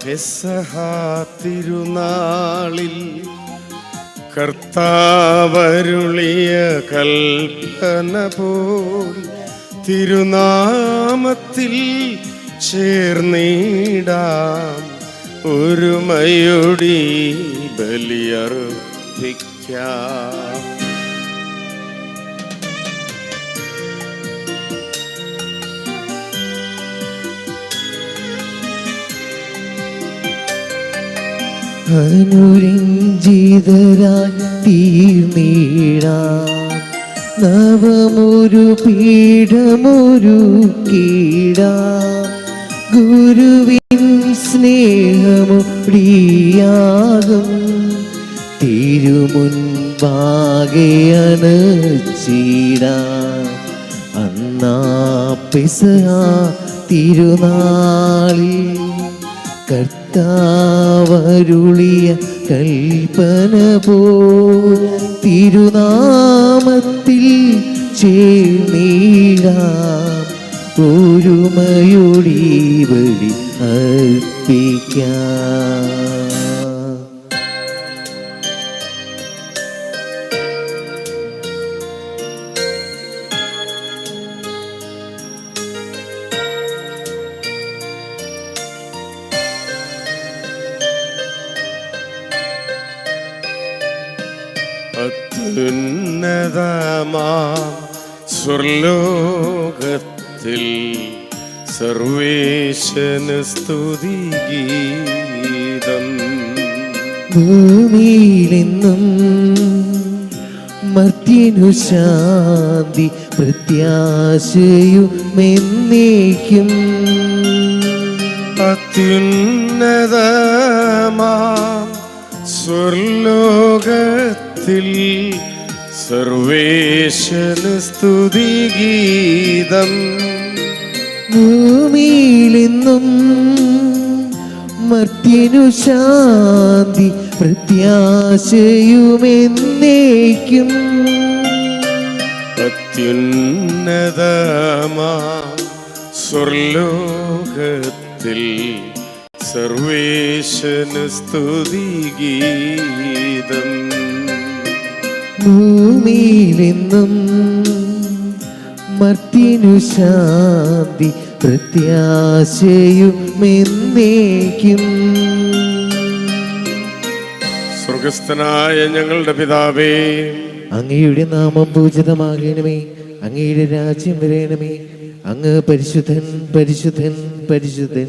പെസഹ തിരുനാളിൽ കർത്താവരുളിയ കൽപ്പന പോൽ തിരുനാമത്തിൽ ചേർന്നിടാം ഒരുമയൊടി ബലിയർപ്പിക്കാം. അനുരഞ്ജിതരായി തീർന്നീടാം നവമൊരു പീഠമൊരു കീടാം ഗുരുവിൻ സ്നേഹമൊടിയാകും. തിരുമുൻപാകെ അണച്ചിടാം അന്നാ പിസഹ തിരുനാളിൽ കർത്താവരുളിയ കൽപ്പന പോ തിരുനാമത്തിൽ ചേർന്നീടാം. ഒരുമയൊടി വഴി അർപ്പിക്കാം. അത്യുന്നതമാം സ്വർലോകത്തിൽ സർവേശന സ്തുതി ഗീതം. ഭൂമിയിലെന്നും മർത്യനു ശാന്തി പ്രത്യാശയുമെന്നേക്കും. അത്യുന്നതമാം സ്വർലോകത്തിൽ സർവേശന് സ്തുതി ഗീതം. ഭൂമിയിലെന്നും മർത്യനു ശാന്തി പ്രത്യാശയുമെന്നേക്കും. അത്യുന്നതമാ സ്വർലോകത്തിൽ സർവേശന് സ്തുതി ഗീതം. ഭൂമിയിലെന്നും മർത്തിനു ശാന്തി പ്രത്യാശയുമെന്നേക്കും. സ്വർഗസ്ഥനായ ഞങ്ങളുടെ പിതാവേ അങ്ങയുടെ നാമം പൂജിതമാകണമേ അങ്ങയുടെ രാജ്യം വരേണമേ അങ്ങ് പരിശുദ്ധൻ പരിശുദ്ധൻ പരിശുദ്ധൻ.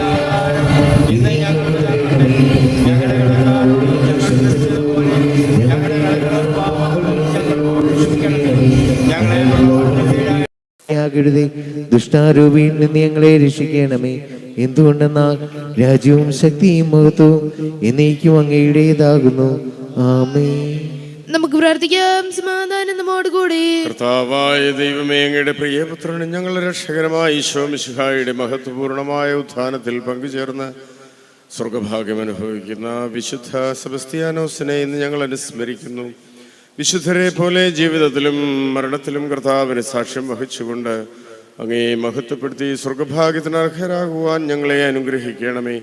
യാകരുതേ ദുഷ്ടാരൂപിയിൽ നിന്ന് ഞങ്ങളെ രക്ഷിക്കണമേ. എന്തുകൊണ്ടെന്നാൽ രാജ്യവും ശക്തിയും മഹത്വവും എന്നേക്കും അങ്ങയുടേതാകുന്നു. ആമേ നമുക്ക് പ്രാർത്ഥിക്കാം. സമാധാനം നമ്മോടുകൂടി കർത്താവായ ദൈവമേ അങ്ങയുടെ പ്രിയപുത്രനും ഞങ്ങളുടെ രക്ഷകരമായ ഈശോ മിശിഹായുടെ മഹത്വപൂർണമായ ഉത്ഥാനത്തിൽ പങ്കുചേർന്ന് സ്വർഗഭാഗ്യം അനുഭവിക്കുന്ന വിശുദ്ധ സെബസ്തിയാനോസിനെ ഇന്ന് ഞങ്ങൾ അനുസ്മരിക്കുന്നു. വിശുദ്ധരെ പോലെ ജീവിതത്തിലും മരണത്തിലും കർത്താവിന് സാക്ഷ്യം വഹിച്ചുകൊണ്ട് അങ്ങേ മഹത്വപ്പെടുത്തി സ്വർഗഭാഗ്യത്തിന് അർഹരാകുവാൻ ഞങ്ങളെ അനുഗ്രഹിക്കണമേ.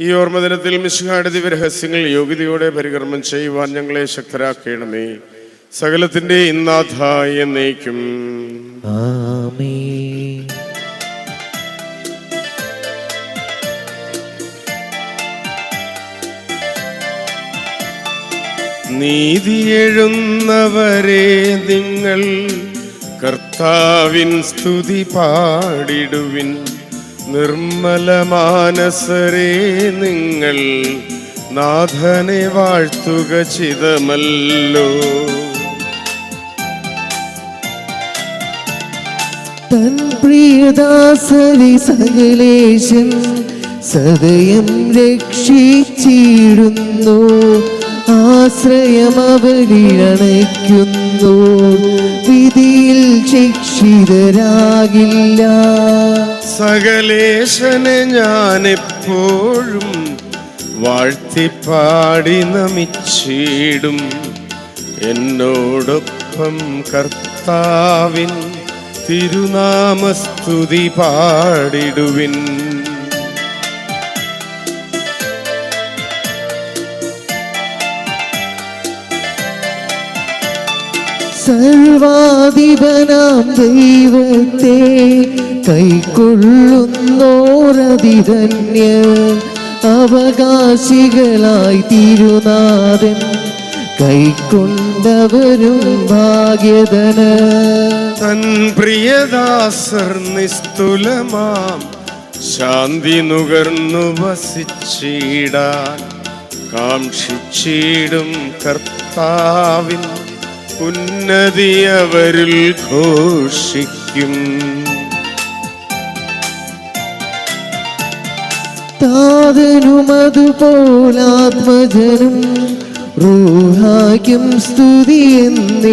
ഈ ഓർമ്മദിനത്തിൽ മിശുഹാടതി ദിവരഹസ്യങ്ങൾ യോഗ്യതയോടെ പരികർമ്മം ചെയ്യുവാൻ ഞങ്ങളെ ശക്തരാക്കണമേ. സകലത്തിന്റെ ഇന്നാഥായ എന്നേക്കും. ആമേ നീതിയെഴുന്നവരെ നിങ്ങൾ കർത്താവിൻ സ്തുതി പാടിടുവിൻ. നിർമ്മല മാനസരെ നിങ്ങൾ നാഥനെ വാഴ്ത്തുക ചിതമല്ലോ. തൻ പ്രിയദാസരി സകലേശൻ സദയം രക്ഷിച്ചിടുന്നു. ആശ്രയം അവരിലണയ്ക്കുന്നു വിധിയിൽ ശിക്ഷിതരാകില്ല. സകലേശനെ ഞാൻ എപ്പോഴും വാഴ്ത്തിപ്പാടി നമിച്ചിടും. എന്നോടൊപ്പം കർത്താവിൻ തിരുനാമസ്തുതി പാടിടുവിൻ. സർവാധിപനാം ദൈവത്തെ കൈക്കൊള്ളുന്നോരതിധന്യ അവകാശികളായി തിരുനാഥൻ കൈക്കൊണ്ടവരും ഭാഗ്യതന തൻ പ്രിയദാസർ നിസ്തുലമാം ശാന്തി നുകർന്നു വസിച്ചിടാൻ കാക്ഷിച്ചിടും കർത്താവിൻ ഉന്നതി അവരിൽ ഘോഷിക്കും. താതനും അതുപോലാത്മജനും റൂഹാക്കും സ്തുതി എന്നേ.